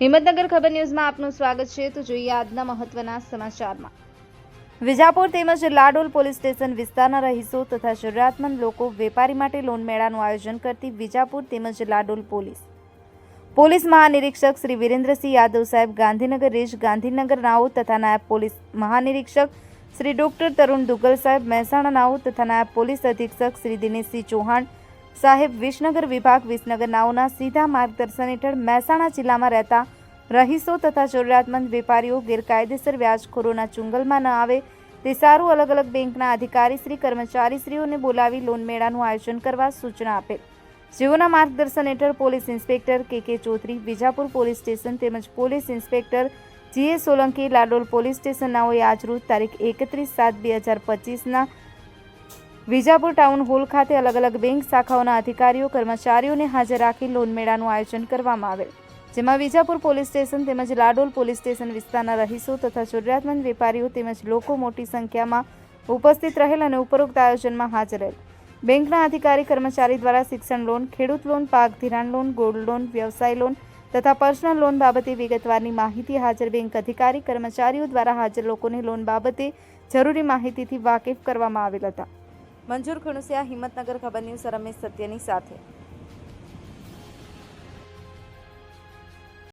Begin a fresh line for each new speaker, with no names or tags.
હિંમતનગર ખબર ન્યૂઝમાં આપનું સ્વાગત છે. તો જોઈએ આજના મહત્વના સમાચારમાં.
વિજાપુર તેમજ લાડોલ પોલીસ સ્ટેશન વિસ્તારના રહીશો તથા જરૂરિયાતમંદ લોકો વેપારી માટે લોન મેળાનું આયોજન કરતી વિજાપુર તેમજ લાડોલ પોલીસ. પોલીસ મહાનિરીક્ષક શ્રી વિરેન્દ્રસિંહ યાદવ સાહેબ ગાંધીનગર રેન્જ ગાંધીનગર નાઓ તથા નાયબ પોલીસ મહાનિરીક્ષક શ્રી ડોક્ટર તરુણ દુગ્ગલ સાહેબ મહેસાણા નાઓ તથા નાયબ પોલીસ અધિક્ષક શ્રી દિનેશસિંહ ચૌહાણ સાહેબ, વિસનગર વિભાગ વિસનગર નાઓના સીધા માર્ગદર્શન હેઠળ મહેસાણા જિલ્લામાં રહેતા રહીશો તથા જરૂરિયાતમંદ વેપારીઓ ગેરકાયદેસર વ્યાજખોરોના ચુંગલમાં ન આવે તે સારું અલગ અલગ બેંકના અધિકારીશ્રી કર્મચારીશ્રીઓને બોલાવી લોન મેળાનું આયોજન કરવા સૂચના આપેલ જેઓના માર્ગદર્શન હેઠળ police inspector K K Chaudhary, Vijapur police station તેમજ police inspector G A Solanki, Ladol police સ્ટેશનનાઓએ આજરોજ તારીખ એકત્રીસ સાત બે હજાર પચીસના વિજાપુર ટાઉન હોલ ખાતે અલગ અલગ બેંક શાખાઓના અધિકારીઓ, કર્મચારીઓને હાજર રાખી લોન મેળાનું આયોજન કરવામાં આવેલ. જેમાં વિજાપુર પોલીસ સ્ટેશન તેમજ લાડોલ પોલીસ સ્ટેશન વિસ્તારના રહીશો તથા જરૂરિયાતમંદ વેપારીઓ તેમજ લોકો મોટી સંખ્યામાં ઉપસ્થિત રહેલ અને ઉપરોક્ત આયોજનમાં હાજર રહેલ. બેંકના અધિકારી, કર્મચારી દ્વારા શિક્ષણ લોન, ખેડૂત લોન, પાક ધિરાણ લોન, ગોલ્ડ લોન, વ્યવસાય લોન તથા પર્સનલ લોન બાબતે વિગતવારની માહિતી હાજર બેંક અધિકારી, કર્મચારીઓ દ્વારા હાજર લોકોને લોન બાબતે જરૂરી માહિતીથી વાકેફ કરવામાં આવેલ હતા. મંજૂર ખણુસિયા હિંમતનગર ખબર ન્યૂઝ રમેશ સત્યની સાથે.